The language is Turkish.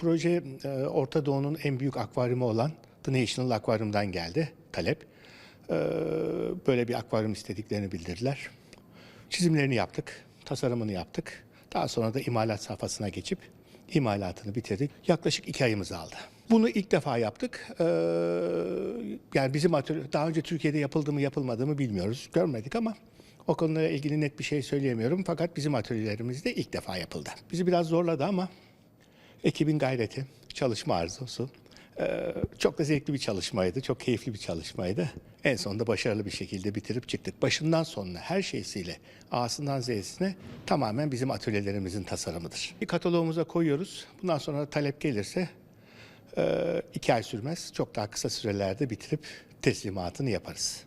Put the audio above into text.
proje e, Orta Doğu'nun en büyük akvaryumu olan The National Aquarium'dan geldi talep. E, böyle bir akvaryum istediklerini bildirdiler. Çizimlerini yaptık, tasarımını yaptık. Daha sonra da imalat safhasına geçip imalatını bitirdik. Yaklaşık iki ayımız aldı. Bunu ilk defa yaptık. Ee, yani bizim atölye, daha önce Türkiye'de yapıldı mı yapılmadı mı bilmiyoruz. Görmedik ama o konulara ilgili net bir şey söyleyemiyorum. Fakat bizim atölyelerimizde ilk defa yapıldı. Bizi biraz zorladı ama ekibin gayreti, çalışma arzusu. ee, çok da zevkli bir çalışmaydı, çok keyifli bir çalışmaydı. En sonunda başarılı bir şekilde bitirip çıktık. Başından sonuna her şeysiyle A'sından Z'sine tamamen bizim atölyelerimizin tasarımıdır. Bir kataloğumuza koyuyoruz. Bundan sonra talep gelirse e, iki ay sürmez. Çok daha kısa sürelerde bitirip teslimatını yaparız.